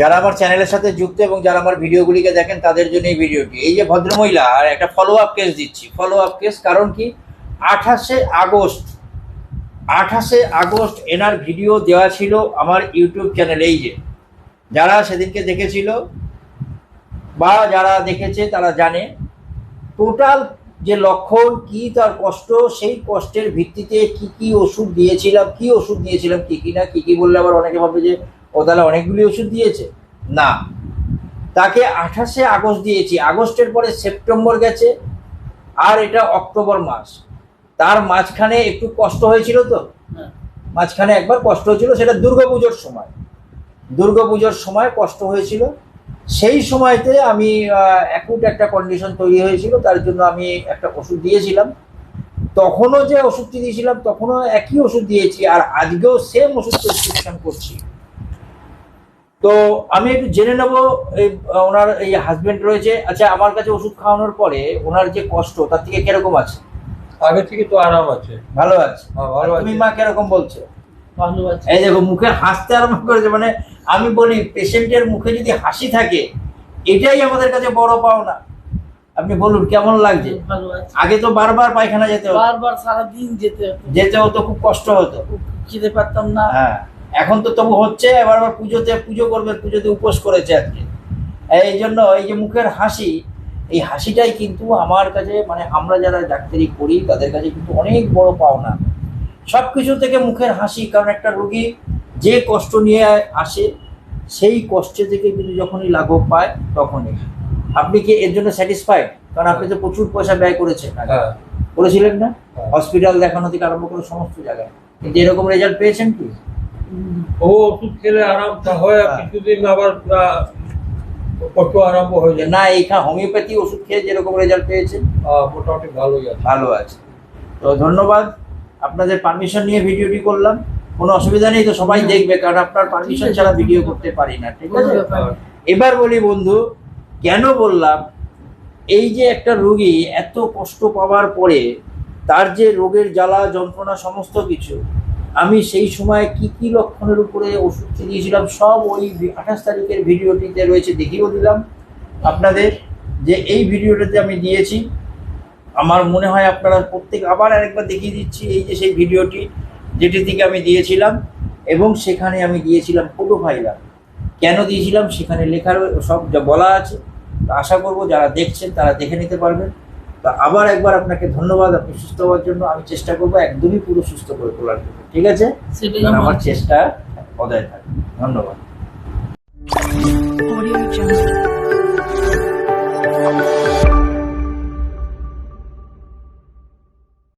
যারা আমার চ্যানেলের সাথে যুক্ত এবং যারা আমার ভিডিওগুলিকে দেখেন, তাদের জন্য এই ভিডিওটি। এই যে ভদ্রমহিলা, আর একটা ফলো আপ কেস দিচ্ছি। ফলো আপ কেস কারণ কি? আঠাশে আগস্ট আঠাশে আগস্ট এনার ভিডিও দেওয়া ছিল আমার ইউটিউব চ্যানেলে এই যে। যারা সেদিনকে দেখেছিল বা যারা দেখেছে, তারা জানে। টোটাল যে লক্ষণ, কি তার কষ্ট, সেই কষ্টের ভিত্তিতে কি কি ওষুধ দিয়েছিলাম, কি ওষুধ দিয়েছিলাম, কি কি না, কি কি বললে আবার অনেকে ভাবে যে ও তাহলে অনেকগুলি ওষুধ দিয়েছে? না। তাকে আঠাশে আগস্ট দিয়েছি। আগস্টের পরে সেপ্টেম্বর গেছে আর এটা অক্টোবর মাস। তার মাঝখানে একটু কষ্ট হয়েছিল তো? হ্যাঁ। মাঝখানে একবার কষ্ট হয়েছিল সেটা দুর্গাপুজোর সময়। দুর্গাপুজোর সময় কষ্ট হয়েছিল। সেই সময়তে আমি অ্যাকুট একটা কন্ডিশন তৈরি হয়েছিল তার জন্য আমি একটা ওষুধ দিয়েছিলাম। তখনও যে ওষুধটি দিয়েছিলাম তখনও একই ওষুধ দিয়েছি আর আজকেও সেম ওষুধ প্রেসক্রিপশন করছি। তো আমি একটু জেনে নেব এই ওনার এই হাজবেন্ড রয়েছে। আচ্ছা আমার কাছে ওষুধ খাওয়ানোর পরে ওনার যে কষ্ট তার থেকে কীরকম আছে? আগে থেকে তো আরাম আছে। ভালো আছে? হ্যাঁ, ভালো তুমি মা কীরকম বলছো? ভালো আছে। এই দেখো মুখে হাসতে আরম্ভ করেছে মানে আমি বলি পেশেন্টের মুখে যদি হাসি থাকে এটাই আমাদের কাছে বড় পাওনা। আপনি বলুন কেমন লাগছে? আগে তো বারবার পায়খানা যেতে হতো। বারবার সারাদিন যেতে হতো। যেতে হতো খুব কষ্ট হতো। খিদে পারতাম না। হ্যাঁ। এখন তো তবু হচ্ছে এবার আবার পুজোতে পুজো করবে পুজোতে উপোস করেছে আজকে। এই জন্য এই যে মুখের হাসি এই হাসিটাই কিন্তু আমার কাছে মানে আমরা যারা ডাক্তারি করি তাদের কাছে কিন্তু অনেক বড় পাওনা। সব কিছু থেকে মুখের হাসি কারণ একটা রোগী যে কষ্ট নিয়ে আসে সেই কষ্ট থেকে কিন্তু যখনই লাঘব পায় তখনই। আপনি কি এর জন্য স্যাটিসফাইড কারণ আপনি তো প্রচুর পয়সা ব্যয় করেছেন আগে। হ্যাঁ। করেছিলেন না? হ্যাঁ। হসপিটাল দেখানো থেকে আরম্ভ করে সমস্ত জায়গায়। কিন্তু এরকম রেজাল্ট পেয়েছেন কি? ও ওষুধ খেলে আরামটা হয় হ্যাঁ। কিছুদিন আবার কষ্ট আরম্ভ হয়ে যায়। না এইখানে হোমিওপ্যাথি ওষুধ খেয়ে যেরকম রেজাল্ট পেয়েছেন আহ, মোটামুটি ভালোই আছে। ভালো আছে। তো ধন্যবাদ। আপনাদের পারমিশন নিয়ে ভিডিওটি করলাম। কোনো অসুবিধা নেই তো সবাই দেখবে কারণ আপনার পারমিশন ছাড়া ভিডিও করতে পারি না ঠিক আছে? এবার বলি বন্ধু কেন বললাম এই যে একটা রোগী এত কষ্ট পাওয়ার পরে তার যে রোগের জ্বালা যন্ত্রণা সমস্ত কিছু আমি সেই সময় কি কি লক্ষণের উপরে ওষুধ দিয়েছিলাম সব ওই আঠাশ তারিখের ভিডিওটিতে রয়েছে, দেখিয়েও দিলাম আপনাদের যে এই ভিডিওটাতে আমি দিয়েছি। আমার মনে হয় আপনারা প্রত্যেক, আবার আরেকবার দেখিয়ে দিচ্ছি এই যে সেই ভিডিওটি, যেটি থেকে আমি দিয়েছিলাম এবং সেখানে আমি দিয়েছিলাম ফটো ফাইলার কেন দিয়েছিলাম? সেখানে লেখার সব যা বলা আছে। আশা করব যারা দেখছেন তারা দেখে নিতে পারবেন। তো আবার একবার আপনাকে ধন্যবাদ আপনি সুস্থ হওয়ার জন্য আমি চেষ্টা করব একদমই পুরো সুস্থ করে তোলার জন্য ঠিক আছে? আমার চেষ্টা অদায় থাকবে ধন্যবাদ.